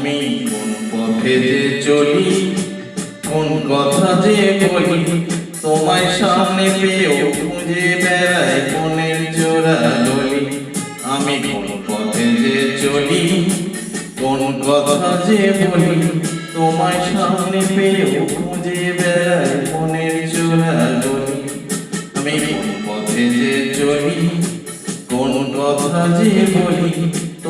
আমি কোন পথে যে চলি। কোন কথা যে বলি, তোমায় সামনে পেয়েও খুঁজে বেড়াই কোনের জোড়া গলি আমি কোন পথে যে চলি, কোন কথা যে বলি, তোমায় সামনে পেয়েও খুঁজে বেড়াই কোনের জোড়া গলি আমি কোন পথে যে চলি, কোন কথা যে বলি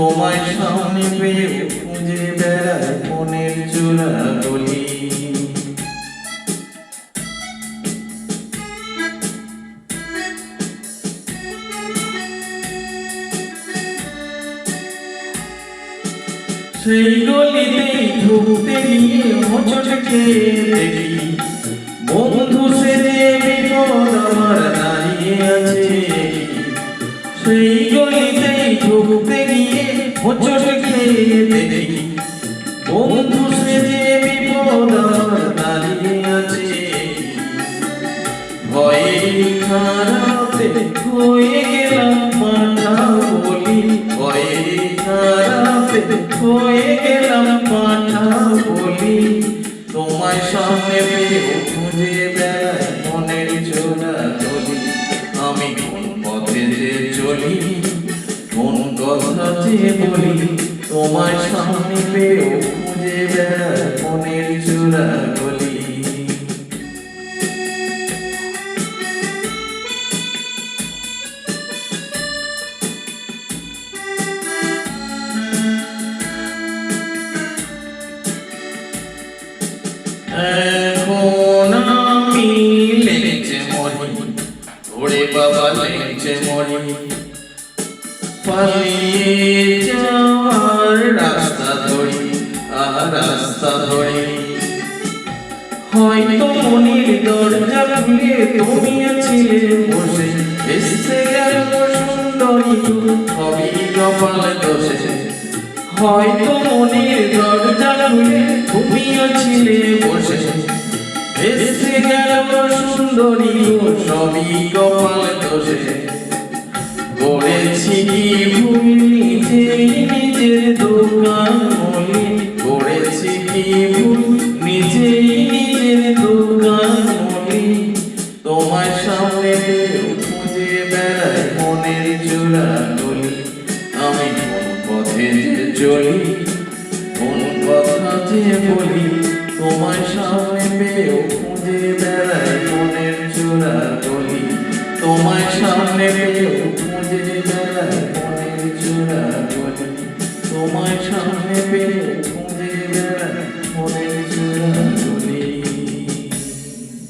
তোমায় সামনে পেয়েও খুঁজে বেড়াই কোনের জোড়া গলি সেই গলিতেই ঢুকতে গিয়ে হোঁচটকে দেখি, বন্ধু সেজে বিপদ আমার দাঁড়িয়ে আছে। সেই গলিতেই ঢুকতে গিয়ে হোঁচটকে দেখি বন্ধু সেজে বিপদ আমার দাঁড়িয়ে ভয়ে খারাপে হয়ে গেলাম মাথা বলি। ভয়ে খারাপে হয়ে গেলাম মাথা বলি। তোমায় সামনে পেয়ে খুঁজে বেড়াই মনের জোড়া গলি আমি কোন পথে যে চলি? কোন কথা বলি তোমায় সামনে পেয়ে খুঁজে বেড়াই মনের জোড়া গলি এখন পালিয়ে যাওয়ার রাস্তা ধরি। আর রাস্তা ধরি হয়তো মনির দরজা খুলে তুমি ছিলে বসে এসে গেল সুন্দরী সবই কপাল দোষে হয়তো মনের দরজা খুলে তুমি বসে এসে গেল সুন্দরী সবই কপাল নিজের দোকান তোমার সামনে বলি, তোমার সামনে পেয়েও খুঁজে বেড়ায় মনের জোড়া গলি তোমার সামনে পেয়েও খুঁজে বেড়ায় তোমায় সামনে পেয়ে